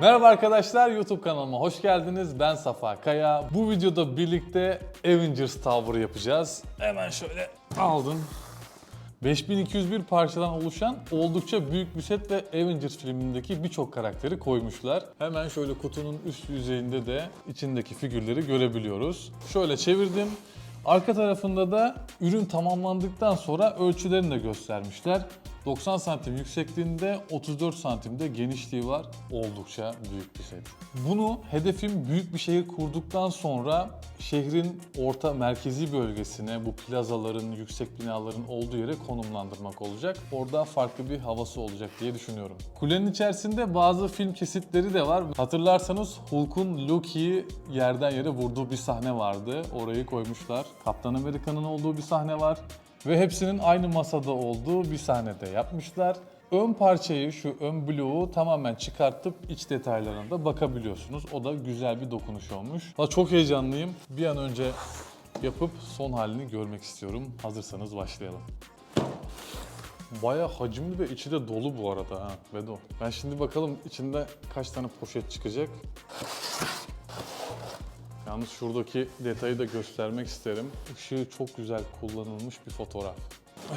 Merhaba arkadaşlar YouTube kanalıma hoş geldiniz. Ben Safa Kaya. Bu videoda birlikte Avengers Tower yapacağız. Hemen şöyle aldım. 5201 parçadan oluşan oldukça büyük bir set ve Avengers filmindeki birçok karakteri koymuşlar. Hemen şöyle kutunun üst yüzeyinde de içindeki figürleri görebiliyoruz. Şöyle çevirdim. Arka tarafında da ürün tamamlandıktan sonra ölçülerini de göstermişler. 90 santim yüksekliğinde 34 santimde genişliği var. Oldukça büyük bir set. Bunu hedefim büyük bir şehir kurduktan sonra şehrin orta merkezi bölgesine bu plazaların, yüksek binaların olduğu yere konumlandırmak olacak. Orada farklı bir havası olacak diye düşünüyorum. Kulenin içerisinde bazı film kesitleri de var. Hatırlarsanız Hulk'un Loki'yi yerden yere vurduğu bir sahne vardı. Orayı koymuşlar. Kaptan Amerika'nın olduğu bir sahne var. Ve hepsinin aynı masada olduğu bir sahnede yapmışlar. Ön parçayı, şu ön bloğu tamamen çıkartıp iç detaylarına da bakabiliyorsunuz. O da güzel bir dokunuş olmuş. Valla çok heyecanlıyım. Bir an önce yapıp son halini görmek istiyorum. Hazırsanız başlayalım. Baya hacimli ve içi de dolu bu arada ha Bedo. Ben şimdi bakalım içinde kaç tane poşet çıkacak. Yalnız şuradaki detayı da göstermek isterim. Işığı çok güzel kullanılmış bir fotoğraf.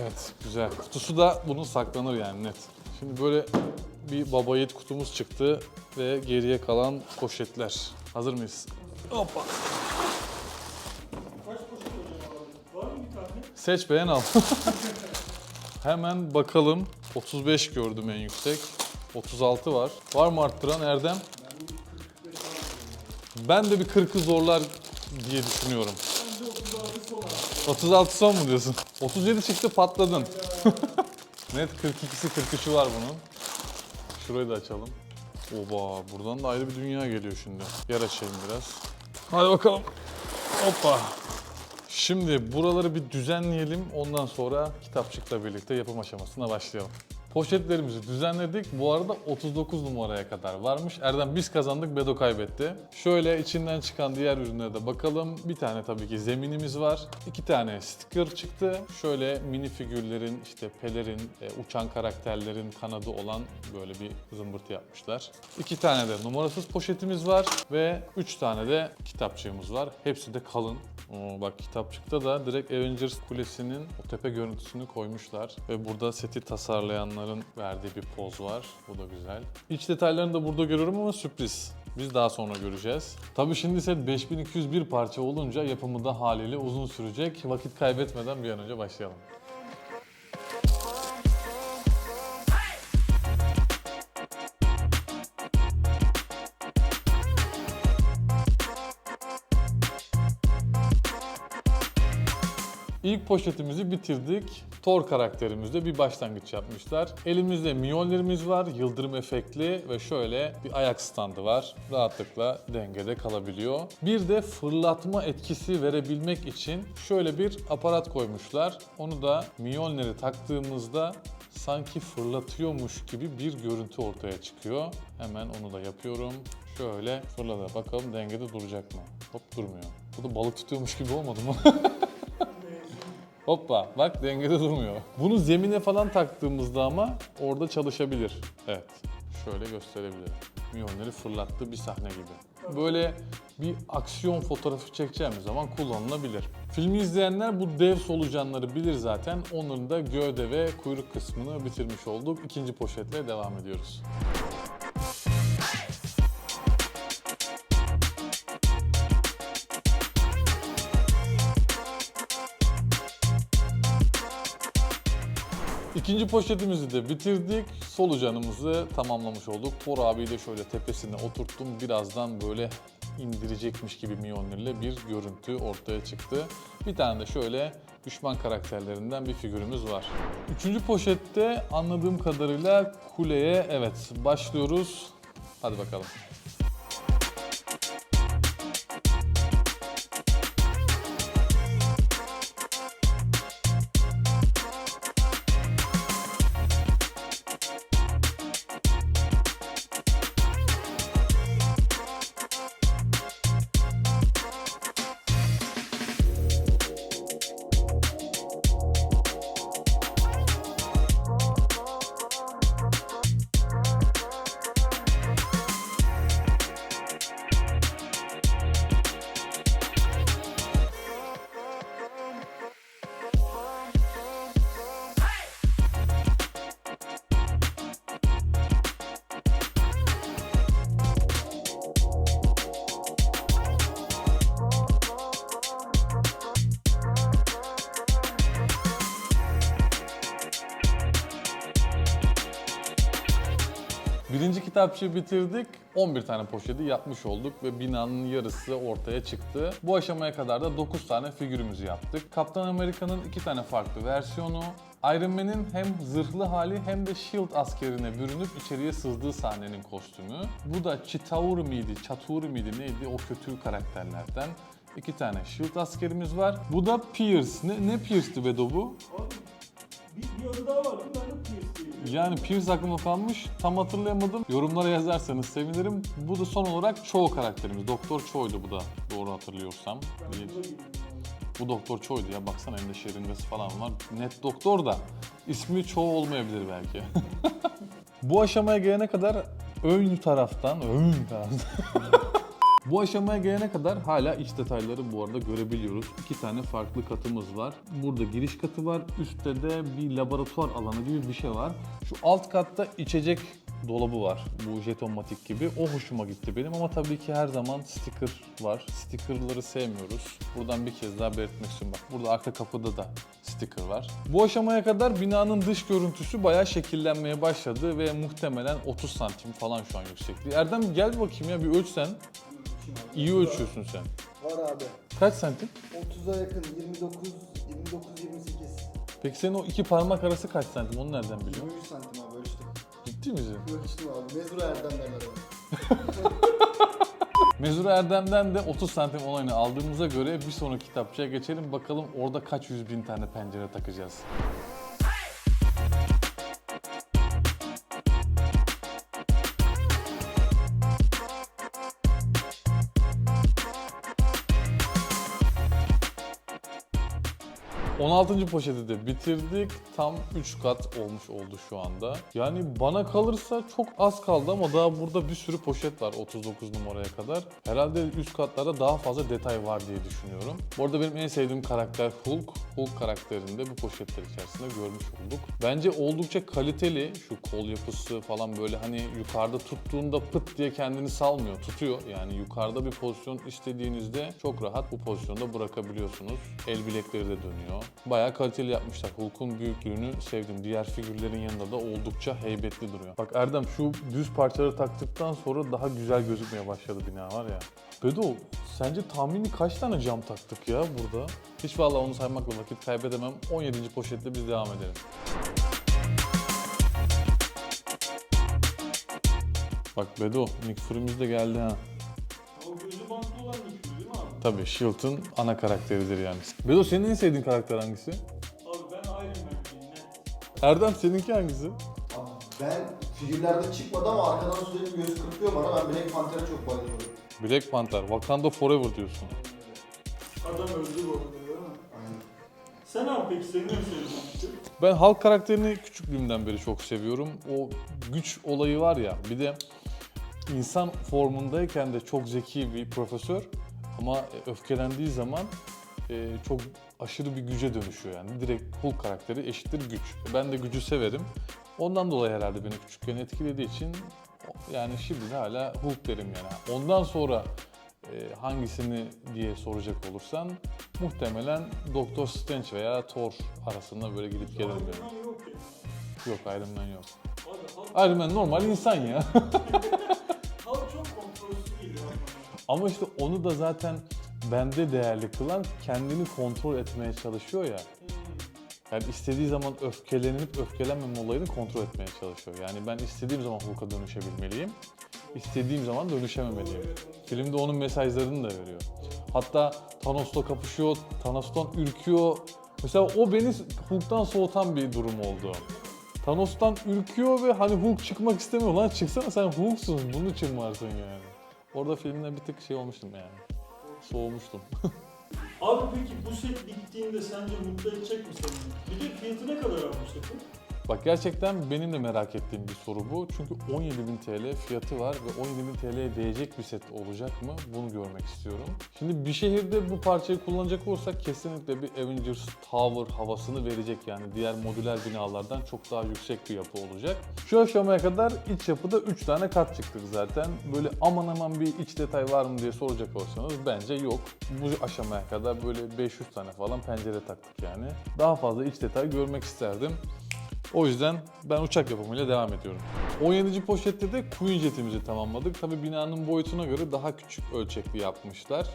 Evet, güzel. Kutusu da bunun saklanır yani net. Şimdi böyle bir baba yiğit kutumuz çıktı ve geriye kalan poşetler. Hazır mıyız? Hoppa. Seç beğen al. Hemen bakalım. 35 gördüm en yüksek. 36 var. Var mı arttıran Erdem? Ben de bir 40'ı zorlar diye düşünüyorum. 36 son mu diyorsun? 37 çıktı patladın. Net 42'si 43'ü var bunun. Şurayı da açalım. Oba buradan da ayrı bir dünya geliyor şimdi. Yer açayım biraz. Hadi bakalım. Hoppa. Şimdi buraları bir düzenleyelim. Ondan sonra kitapçıkla birlikte yapım aşamasına başlayalım. Poşetlerimizi düzenledik. Bu arada 39 numaraya kadar varmış. Erdem biz kazandık, Bedo kaybetti. Şöyle içinden çıkan diğer ürünlere de bakalım. Bir tane tabii ki zeminimiz var. İki tane sticker çıktı. Şöyle mini figürlerin, işte pelerin, e, uçan karakterlerin kanadı olan böyle bir zımbırtı yapmışlar. İki tane de numarasız poşetimiz var ve üç tane de kitapçığımız var. Hepsi de kalın. Oo, bak kitapçıkta da direkt Avengers Kulesi'nin o tepe görüntüsünü koymuşlar. Ve burada seti tasarlayanların verdiği bir poz var. Bu da güzel. İç detaylarını da burada görüyorum ama sürpriz. Biz daha sonra göreceğiz. Tabii şimdi set 5201 parça olunca yapımı da haliyle uzun sürecek. Vakit kaybetmeden bir an önce başlayalım. İlk poşetimizi bitirdik. Thor karakterimizde bir başlangıç yapmışlar. Elimizde miyonlerimiz var, yıldırım efektli ve şöyle bir ayak standı var. Rahatlıkla dengede kalabiliyor. Bir de fırlatma etkisi verebilmek için şöyle bir aparat koymuşlar. Onu da miyonleri taktığımızda sanki fırlatıyormuş gibi bir görüntü ortaya çıkıyor. Hemen onu da yapıyorum. Şöyle fırlada bakalım dengede duracak mı? Hop durmuyor. Bu da balık tutuyormuş gibi olmadı mı? Hoppa bak dengede durmuyor. Bunu zemine falan taktığımızda ama orada çalışabilir. Evet şöyle gösterebilirim. Miyonları fırlattığı bir sahne gibi. Böyle bir aksiyon fotoğrafı çekeceğimiz zaman kullanılabilir. Filmi izleyenler bu dev solucanları bilir zaten. Onların da gövde ve kuyruk kısmını bitirmiş olduk. İkinci poşetle devam ediyoruz. İkinci poşetimizi de bitirdik. Solucanımızı tamamlamış olduk. Thor abiyi de şöyle tepesine oturttum. Birazdan böyle indirecekmiş gibi Mjolnir'le bir görüntü ortaya çıktı. Bir tane de şöyle düşman karakterlerinden bir figürümüz var. Üçüncü poşette anladığım kadarıyla kuleye evet başlıyoruz. Hadi bakalım. Kitapçı bitirdik. 11 tane poşeti yapmış olduk ve binanın yarısı ortaya çıktı. Bu aşamaya kadar da 9 tane figürümüzü yaptık. Kaptan Amerika'nın 2 tane farklı versiyonu, Iron Man'in hem zırhlı hali hem de Shield askerine bürünüp içeriye sızdığı sahnenin kostümü. Bu da Chitauri miydi, Chaturi miydi neydi o kötü karakterlerden. İki tane Shield askerimiz var. Bu da Pierce. Ne, ne Pierce'ti Bedo bu? Abi, bir, bir adı daha vardı. Ben de Pierce. Yani Pierce aklımda kalmış. Tam hatırlayamadım. Yorumlara yazarsanız sevinirim. Bu da son olarak Cho karakterimiz. Doktor Cho'ydu bu da. Doğru hatırlıyorsam. Bir-. Bu Doktor Cho'ydu ya. Baksana elinde şeringası falan var. Net doktor da. ismi Cho olmayabilir belki. bu aşamaya gelene kadar ön taraftan, ön taraftan. Bu aşamaya gelene kadar hala iç detayları bu arada görebiliyoruz. İki tane farklı katımız var. Burada giriş katı var. Üstte de bir laboratuvar alanı gibi bir şey var. Şu alt katta içecek dolabı var. Bu jetonmatik gibi. O hoşuma gitti benim ama tabii ki her zaman sticker var. Stickerları sevmiyoruz. Buradan bir kez daha belirtmek istiyorum. Bak burada arka kapıda da sticker var. Bu aşamaya kadar binanın dış görüntüsü bayağı şekillenmeye başladı ve muhtemelen 30 santim falan şu an yüksekliği. Erdem gel bakayım ya bir ölçsen. İyi ölçüyorsun sen. Var abi. Kaç santim? 30'a yakın 29 29 28 Peki senin o iki parmak arası kaç santim? Onu nereden biliyorsun? 23 santim abi ölçtüm. Ciddi misin? Ölçtüm abi. Mezura Erdem derler abi. Mezur Erdem'den de 30 santim onayını aldığımıza göre bir sonraki kitapçıya geçelim. Bakalım orada kaç yüz bin tane pencere takacağız. ...16. poşeti de bitirdik. Tam 3 kat olmuş oldu şu anda. Yani bana kalırsa çok az kaldı ama daha burada bir sürü poşet var 39 numaraya kadar. Herhalde üst katlarda daha fazla detay var diye düşünüyorum. Bu arada benim en sevdiğim karakter Hulk. Hulk karakterini de bu poşetler içerisinde görmüş olduk. Bence oldukça kaliteli şu kol yapısı falan böyle hani yukarıda tuttuğunda pıt diye kendini salmıyor. Tutuyor yani yukarıda bir pozisyon istediğinizde çok rahat bu pozisyonda bırakabiliyorsunuz. El bilekleri de dönüyor. Bayağı kaliteli yapmışlar. Hulk'un büyüklüğünü sevdim. Diğer figürlerin yanında da oldukça heybetli duruyor. Bak Erdem şu düz parçaları taktıktan sonra daha güzel gözükmeye başladı bina var ya. Bedo sence tahmini kaç tane cam taktık ya burada? Hiç vallahi onu saymakla vakit kaybedemem. 17. poşetle biz devam edelim. Bak Bedo, Nick Fury'miz de geldi ha. Tabii Shield'ın ana karakteridir yani. Bedo senin en sevdiğin karakter hangisi? Abi ben Iron net. Erdem seninki hangisi? Abi ben figürlerde çıkmadı ama arkadan sürekli göz kırpıyor bana. Ben Black Panther'a çok bayılıyorum. Black Panther, Wakanda Forever diyorsun. Adam öldü bu arada değil mi? Aynen. Sen abi peki senin en sevdiğin şey? Ben Hulk karakterini küçüklüğümden beri çok seviyorum. O güç olayı var ya, bir de insan formundayken de çok zeki bir profesör ama öfkelendiği zaman e, çok aşırı bir güce dönüşüyor yani. Direkt Hulk karakteri eşittir güç. Ben de gücü severim. Ondan dolayı herhalde beni küçükken etkilediği için yani şimdi de hala Hulk derim yani. Ondan sonra e, hangisini diye soracak olursan muhtemelen Doctor Strange veya Thor arasında böyle gidip gelirim yani. Yok. Yok Iron Man yok. Iron Man normal insan ya. Ama işte onu da zaten bende değerli kılan kendini kontrol etmeye çalışıyor ya. Yani istediği zaman öfkelenip öfkelenmeme olayını kontrol etmeye çalışıyor. Yani ben istediğim zaman Hulk'a dönüşebilmeliyim. İstediğim zaman dönüşememeliyim. Filmde onun mesajlarını da veriyor. Hatta Thanos'la kapışıyor, Thanos'tan ürküyor. Mesela o beni Hulk'tan soğutan bir durum oldu. Thanos'tan ürküyor ve hani Hulk çıkmak istemiyor. Lan çıksana sen Hulk'sun, bunun için varsın yani. Orada filmde bir tık şey olmuştum yani. Soğumuştum. Abi peki bu set bittiğinde sence mutlu edecek mi seni? Bir de fiyatı ne kadar abi bu? Bak gerçekten benim de merak ettiğim bir soru bu. Çünkü 17.000 TL fiyatı var ve 17.000 TL'ye değecek bir set olacak mı? Bunu görmek istiyorum. Şimdi bir şehirde bu parçayı kullanacak olursak kesinlikle bir Avengers Tower havasını verecek yani. Diğer modüler binalardan çok daha yüksek bir yapı olacak. Şu aşamaya kadar iç yapıda 3 tane kat çıktık zaten. Böyle aman aman bir iç detay var mı diye soracak olsanız bence yok. Bu aşamaya kadar böyle 500 tane falan pencere taktık yani. Daha fazla iç detay görmek isterdim. O yüzden ben uçak yapımıyla devam ediyorum. 17. poşette de Queen Jet'imizi tamamladık. Tabi binanın boyutuna göre daha küçük ölçekli yapmışlar.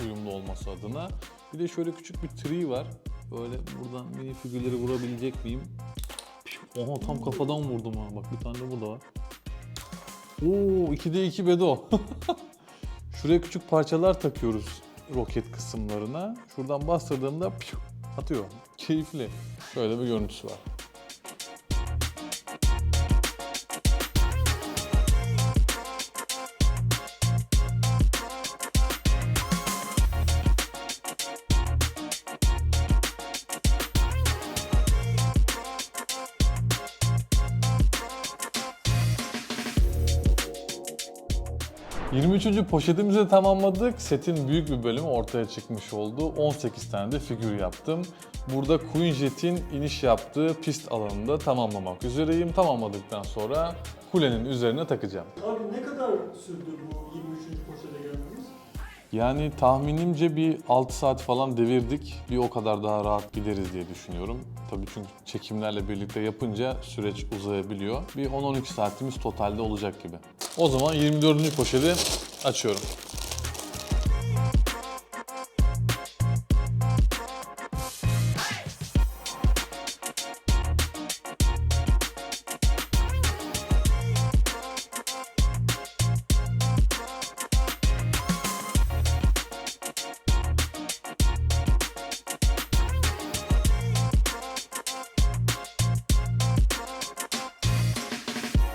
Uyumlu olması adına. Bir de şöyle küçük bir tree var. Böyle buradan mini figürleri vurabilecek miyim? Oha tam kafadan vurdum ha. Bak bir tane burada var. Oo 2'de 2 bedo. Şuraya küçük parçalar takıyoruz roket kısımlarına. Şuradan bastırdığımda atıyor. Keyifli. Şöyle bir görüntüsü var. ...23. poşetimizi de tamamladık. Setin büyük bir bölümü ortaya çıkmış oldu. 18 tane de figür yaptım. Burada Queen Jet'in iniş yaptığı pist alanını da tamamlamak üzereyim. Tamamladıktan sonra kulenin üzerine takacağım. Abi ne kadar sürdü bu 23. poşete gelmemiz? Yani tahminimce bir 6 saat falan devirdik. Bir o kadar daha rahat gideriz diye düşünüyorum. Tabii çünkü çekimlerle birlikte yapınca süreç uzayabiliyor. Bir 10-12 saatimiz totalde olacak gibi. O zaman 24. poşeti açıyorum.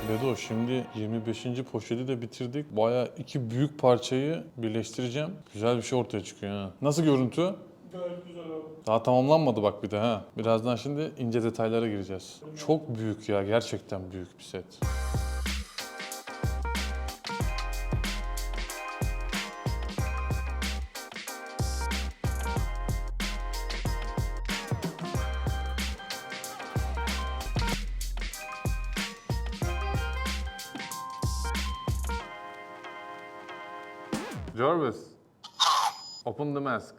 Bedo şimdi 25. poşeti de bitirdik. Baya iki büyük parçayı birleştireceğim. Güzel bir şey ortaya çıkıyor ha. Nasıl görüntü? Gayet güzel abi. Daha tamamlanmadı bak bir de ha. Birazdan şimdi ince detaylara gireceğiz. Çok büyük ya gerçekten büyük bir set. Jarvis, open the mask.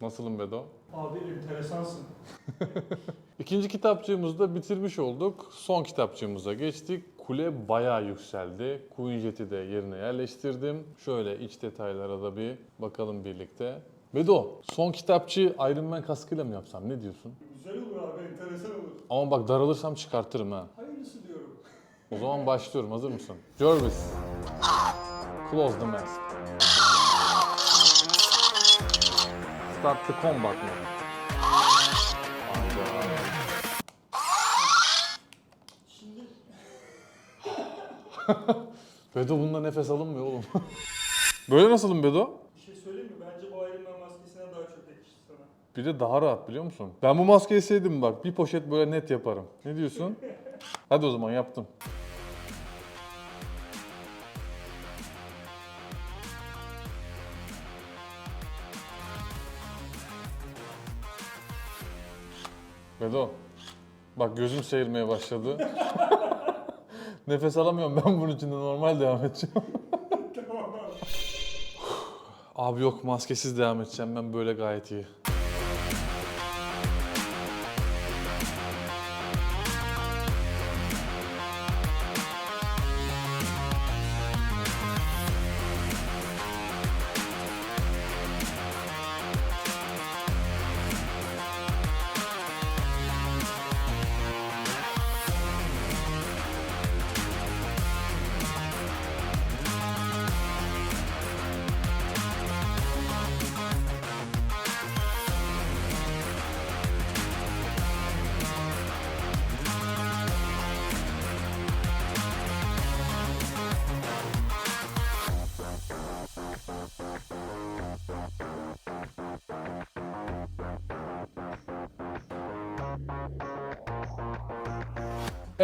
Nasılım Bedo? Abi enteresansın. İkinci kitapçığımızı da bitirmiş olduk. Son kitapçığımıza geçtik. Kule bayağı yükseldi. Queen Jet'i de yerine yerleştirdim. Şöyle iç detaylara da bir bakalım birlikte. Bedo, son kitapçığı Iron Man kaskıyla mı yapsam? Ne diyorsun? Güzel olur abi enteresan olur. Ama bak daralırsam çıkartırım ha. Hayırlısı diyorum. O zaman başlıyorum. Hazır mısın? Jarvis. Close the mask. Start the combat mode. Bedo bunda nefes alınmıyor oğlum. Böyle nasılım Bedo? bir şey söyleyeyim mi? Bence bu Iron Man maskesinden daha çok yakıştı sana. Bir de daha rahat biliyor musun? Ben bu maskeyi sevdim bak. Bir poşet böyle net yaparım. Ne diyorsun? Hadi o zaman yaptım. Bedo. Bak gözüm seyirmeye başladı. Nefes alamıyorum ben bunun içinde normal devam edeceğim. tamam abi. Abi yok maskesiz devam edeceğim ben böyle gayet iyi.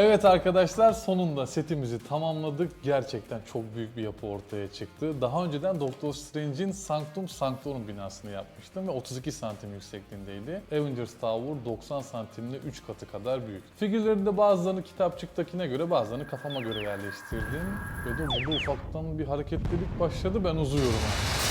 Evet arkadaşlar sonunda setimizi tamamladık. Gerçekten çok büyük bir yapı ortaya çıktı. Daha önceden Doctor Strange'in Sanctum Sanctorum binasını yapmıştım ve 32 santim yüksekliğindeydi. Avengers Tower 90 santimle 3 katı kadar büyük. Figürlerin de bazılarını kitapçıktakine göre bazılarını kafama göre yerleştirdim. Ve de burada ufaktan bir hareketlilik başladı ben uzuyorum. ha.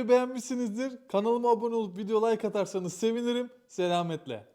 Videoyu beğenmişsinizdir. Kanalıma abone olup video like atarsanız sevinirim. Selametle.